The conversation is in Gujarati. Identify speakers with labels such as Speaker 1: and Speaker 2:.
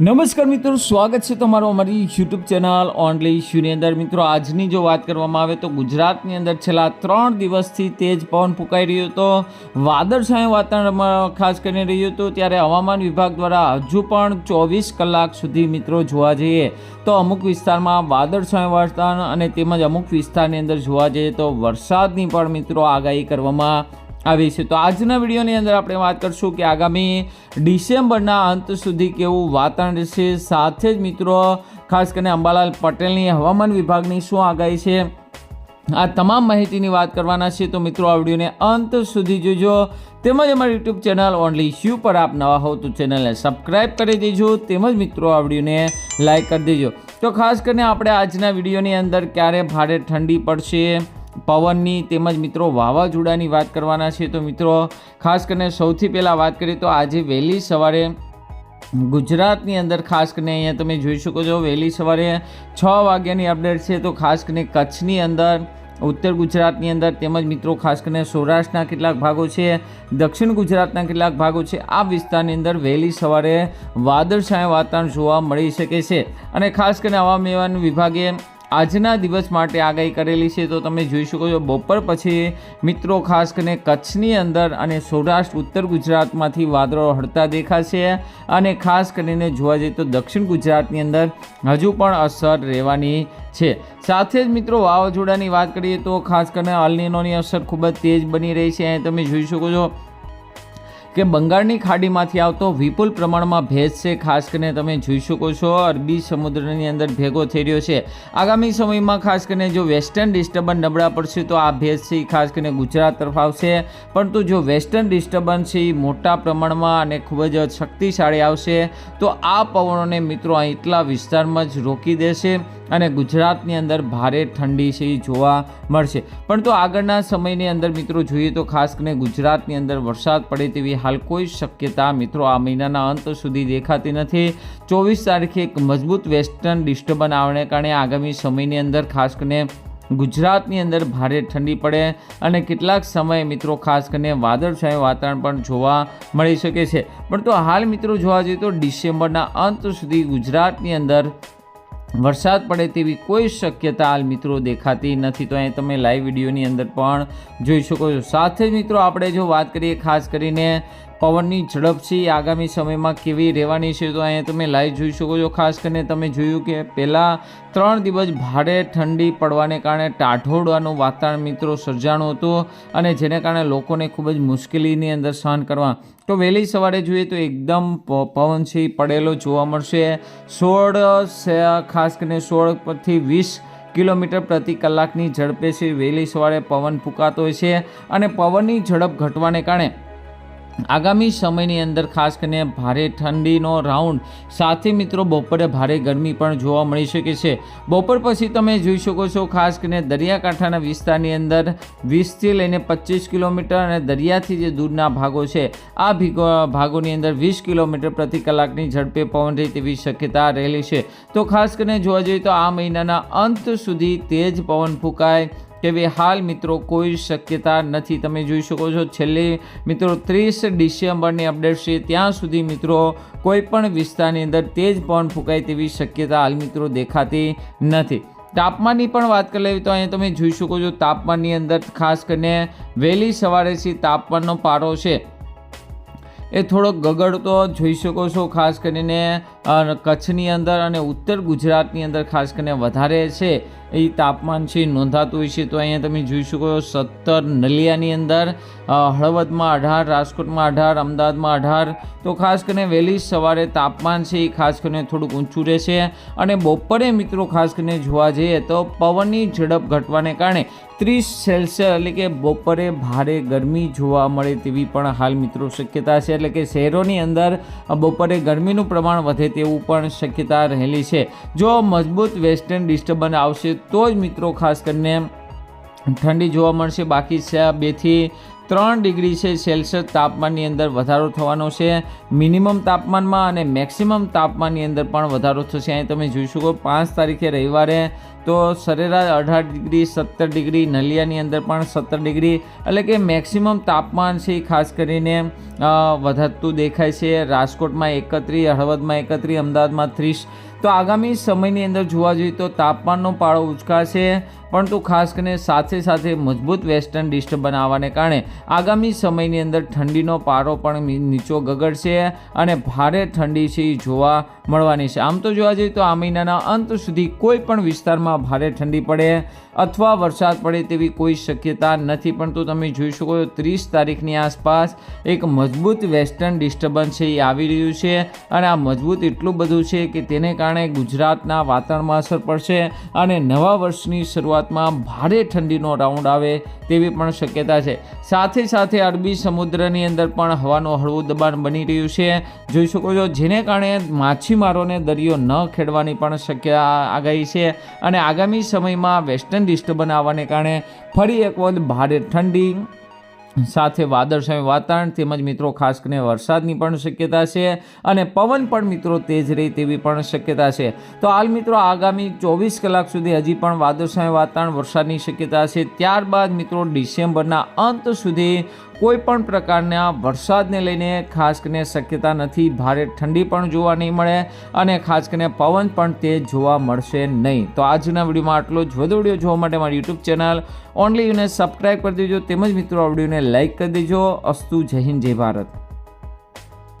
Speaker 1: નમસ્કાર મિત્રો, સ્વાગત છે તમારું અમારી યુટ્યુબ ચેનલ ઓનલી ઇશ્યુની અંદર. મિત્રો, આજની જો વાત કરવામાં આવે તો ગુજરાતની અંદર છેલ્લા ત્રણ દિવસથી તેજ પવન ફૂંકાઈ રહ્યો હતો. વાદળછાયું વાતાવરણમાં ખાસ કરીને રહ્યું હતું. ત્યારે હવામાન વિભાગ દ્વારા હજુ પણ ચોવીસ કલાક સુધી મિત્રો જોવા જઈએ તો અમુક વિસ્તારમાં વાદળછાયું વાતાવરણ અને તેમજ અમુક વિસ્તારની અંદર જોવા જઈએ તો વરસાદની પણ મિત્રો આગાહી કરવામાં આવી છે. તો આજના વિડીયોની અંદર આપણે વાત કરશું કે આગામી ડિસેમ્બરના અંત સુધી કેવું વાતાવરણ રહેશે. સાથે જ મિત્રો, ખાસ કરીને અંબાલાલ પટેલની હવામાન વિભાગની શું આગાહી છે, આ તમામ માહિતીની વાત કરવાના છે. તો મિત્રો, આ વિડીયોને અંત સુધી જોજો. તેમજ અમારી યુટ્યુબ ચેનલ ઓનલી શ્યુ પર આપ નવા હો તો ચેનલને સબસ્ક્રાઈબ કરી દેજો. તેમજ મિત્રો, આ વિડીયોને લાઇક કરી દેજો. તો ખાસ કરીને આપણે આજના વિડીયોની અંદર ક્યારે ભારે ઠંડી પડશે પવનની તેમજ મિત્રો વાવાઝોડાની વાત કરવાના છે, તો મિત્રો ખાસ કરીને સૌથી પહેલાં વાત કરીએ તો આજે વહેલી સવારે ગુજરાતની અંદર ખાસ કરીને અહીંયા તમે જોઈ શકો છો, વહેલી સવારે છ વાગ્યાની અપડેટ છે, તો ખાસ કરીને કચ્છની અંદર, ઉત્તર ગુજરાતની અંદર તેમજ મિત્રો ખાસ કરીને સૌરાષ્ટ્રના કેટલાક ભાગો છે, દક્ષિણ ગુજરાતના કેટલાક ભાગો છે, આ વિસ્તારની અંદર વહેલી સવારે વાદળછાયા વાતાવરણ જોવા મળી શકે છે. અને ખાસ કરીને હવામાન વિભાગે આજના દિવસ માટે આગાહી કરેલી છે, તો તમે જોઈ શકો છો, બપોર પછી મિત્રો ખાસ કરીને કચ્છની અંદર અને સૌરાષ્ટ્ર, ઉત્તર ગુજરાતમાંથી વાદળો હળતા દેખાશે અને ખાસ કરીને જોવા જઈએ તો દક્ષિણ ગુજરાતની અંદર હજુ પણ અસર રહેવાની છે. સાથે જ મિત્રો વાવાઝોડાની વાત કરીએ તો ખાસ કરીને અલનીનોની અસર ખૂબ જ તેજ બની રહી છે. તમે જોઈ શકો છો કે બંગાળની ખાડીમાંથી આવતો વિપુલ પ્રમાણમાં ભેજ છે, ખાસ કરીને તમે જોઈ શકો છો, અરબી સમુદ્રની અંદર ભેગો થઈ રહ્યો છે. આગામી સમયમાં ખાસ કરીને જો વેસ્ટર્ન ડિસ્ટર્બન્સ નબળા પડશે તો આ ભેજ છે ખાસ કરીને ગુજરાત તરફ આવશે. પરંતુ જો વેસ્ટર્ન ડિસ્ટર્બન્સ છે એ મોટા પ્રમાણમાં અને ખૂબ જ શક્તિશાળી આવશે, તો આ પવનોને મિત્રો એટલા વિસ્તારમાં જ રોકી દેશે. અને ગુજરાતની અંદર ભારે ઠંડી છે એ જોવા મળશે. પણ તો આગળના સમયની અંદર મિત્રો જોઈએ તો ખાસ કરીને ગુજરાતની અંદર વરસાદ પડે તેવી હાલ કોઈ શક્યતા મિત્રો આ મહિનાના અંત સુધી દેખાતી નથી. ચોવીસ તારીખે એક મજબૂત વેસ્ટર્ન ડિસ્ટર્બન્સ આવવાને કારણે આગામી સમયની અંદર ખાસ કરીને ગુજરાતની અંદર ભારે ઠંડી પડે અને કેટલાક સમયે મિત્રો ખાસ કરીને વાદળછાયું વાતાવરણ પણ જોવા મળી શકે છે. પણ તો હાલ મિત્રો જોવા જઈએ તો ડિસેમ્બરના અંત સુધી ગુજરાતની અંદર વરસાદ પડે તેવી કોઈ શક્યતા હાલ મિત્રો દેખાતી નથી. તો અહીં તમે લાઈવ વિડીયોની અંદર પણ જોઈ શકો છો. સાથે જ મિત્રો આપણે જો વાત કરીએ, ખાસ કરીને પવનની ઝડપ છે આગામી સમયમાં કેવી રહેવાની છે, તો અહીંયા તમે લાઈવ જોઈ શકો છો. ખાસ કરીને તમે જોયું કે પહેલાં ત્રણ દિવસ ભારે ઠંડી પડવાને કારણે ટાઢોડવાનું વાતાવરણ મિત્રો સર્જાણું હતું અને જેને કારણે લોકોને ખૂબ જ મુશ્કેલીની અંદર સહન કરવા. તો વહેલી સવારે જોઈએ તો એકદમ પવન છે પડેલો જોવા મળશે. સોળ ખાસ કરીને સોળ પરથી વીસ કિલોમીટર પ્રતિ કલાકની ઝડપે છે, વહેલી સવારે પવન ફૂંકાતો હોય છે અને પવનની ઝડપ ઘટવાને કારણે આગામી સમયની અંદર ખાસ કરીને ભારે ઠંડીનો રાઉન્ડ. સાથે મિત્રો, બપોરે ભારે ગરમી પણ જોવા મળી શકે છે. બપોર પછી તમે જોઈ શકો છો, ખાસ કરીને દરિયાકાંઠાના વિસ્તારની અંદર વીસથી લઈને પચીસ કિલોમીટર અને દરિયાથી જે દૂરના ભાગો છે, આ ભીગો, ભાગોની અંદર વીસ કિલોમીટર પ્રતિ કલાકની ઝડપે પવન રહે તેવી શક્યતા રહેલી છે. તો ખાસ કરીને જોવા જઈએ તો આ મહિનાના અંત સુધી તેજ પવન ફૂંકાય તેવી હાલ મિત્રો કોઈ શક્યતા નથી. તમે જોઈ શકો છો છેલ્લી મિત્રો ત્રીસ ડિસેમ્બરની અપડેટ છે. ત્યાં સુધી મિત્રો કોઈ પણ વિસ્તારની અંદર તેજ પવન ફૂંકાય તેવી શક્યતા હાલ મિત્રો દેખાતી નથી. તાપમાનની પણ વાત કરી લેવી તો અહીંયા તમે જોઈ શકો છો તાપમાનની અંદર ખાસ કરીને વહેલી સવારે છે, તાપમાનનો પારો છે. એ થોડોક ગગડતો જોઈ શકો છો, ખાસ કરીને કચ્છની અંદર અને ઉત્તર ગુજરાતની અંદર ખાસ કરીને વધારે છે. એ તાપમાન છે નોંધાતું હોય છે તો અહીંયા તમે જોઈ શકો છો, સત્તર નલિયાની અંદર હળવદમાં અઢાર, રાજકોટમાં અઢાર, અમદાવાદમાં અઢાર. તો ખાસ કરીને વહેલી સવારે તાપમાન છે એ ખાસ કરીને થોડુંક ઊંચું રહેશે. અને બપોરે મિત્રો ખાસ કરીને જોવા જઈએ તો પવનની ઝડપ ઘટવાને કારણે ત્રીસ સેલ્સિયસ એટલે કે બપોરે ભારે ગરમી જોવા મળે તેવી પણ હાલ મિત્રો શક્યતા છે. એટલે કે શહેરોની અંદર બપોરે ગરમીનું પ્રમાણ વધે તેવું પણ શક્યતા રહેલી છે. જો મજબૂત વેસ્ટર્ન ડિસ્ટર્બન્સ આવશે તો જ મિત્રો ખાસ કરીને ઠંડી જોવા મળશે. બાકી બેથી ત્રણ ડિગ્રી છે સેલ્સિયસ તાપમાનની અંદર વધારો થવાનો છે. મિનિમમ તાપમાનમાં અને મેક્સિમમ તાપમાનની અંદર પણ વધારો થશે. અહીં તમે જોઈ શકો પાંચ તારીખે રવિવારે તો સરેરાશ અઢાર ડિગ્રી, સત્તર ડિગ્રી, નલિયાની અંદર પણ સત્તર ડિગ્રી એટલે કે મેક્સિમમ તાપમાન છે ખાસ કરીને વધતું દેખાય છે. રાજકોટમાં એકત્રીસ, હળવદમાં એકત્રીસ, અમદાવાદમાં ત્રીસ. તો આગામી સમયની અંદર જોવા જોઈએ તો તાપમાનનો પાળો ઉચકાશે. પરંતુ ખાસ કરીને સાથે સાથે મજબૂત વેસ્ટર્ન ડિસ્ટર્બ આવવાને કારણે આગામી સમયની અંદર ઠંડીનો પારો પણ નીચો ગગડશે અને ભારે ઠંડી છે એ જોવા મળવાની છે. આમ તો જોવા જઈએ તો આ મહિનાના અંત સુધી કોઈ પણ વિસ્તારમાં ભારે ઠંડી પડે અથવા વરસાદ પડે તેવી કોઈ શક્યતા નથી. પરંતુ તમે જોઈ શકો છો ત્રીસ તારીખની આસપાસ એક મજબૂત વેસ્ટર્ન ડિસ્ટર્બન્સ છે એ આવી રહ્યું છે અને આ મજબૂત એટલું બધું છે કે તેને કારણે ગુજરાતના વાતાવરણમાં અસર પડશે અને નવા વર્ષની શરૂઆતમાં ભારે ઠંડીનો રાઉન્ડ આવે તેવી પણ શક્યતા છે. સાથે સાથે અરબી સમુદ્રની અંદર પણ હવાનું હળવું દબાણ બની રહ્યું છે. જોઈ શકો છો, જેને કારણે માછીમારોને દરિયો ન ખેડવાની પણ શક્ય આગાહી છે અને આગામી સમયમાં વેસ્ટર્ન ડિસ્ટર્બન આવવાને કારણે ફરી એક વખત ભારે ઠંડી સાથે વાદળછાયું વાતાવરણ તેમજ મિત્રો, ખાસ કરીને વરસાદની પણ શક્યતા છે અને પવન પણ મિત્રો તેજ રહે તેવી પણ શક્યતા છે. તો હાલ મિત્રો, આગામી ચોવીસ કલાક સુધી હજી પણ વાદળછાયું વાતાવરણ, વરસાદની શક્યતા છે. ત્યારબાદ મિત્રો, ડિસેમ્બરના અંત સુધી કોઈ પણ પ્રકારના વરસાદને લઈને ખાસ કરીને શક્યતા નથી. ભારે ઠંડી પણ જોવા નહીં મળે અને ખાસ કરીને પવન પણ તે જોવા મળશે નહીં. તો આજના વિડીયોમાં આટલો જ. વધુ વીડિયો જોવા માટે મારી યુટ્યુબ ચેનલ ઓનલી યુને સબસ્ક્રાઈબ કરી દેજો. તેમજ મિત્રો, આ વિડીયોને લાઇક કરી દેજો. અસ્તુ જય હિન્દ, જય ભારત.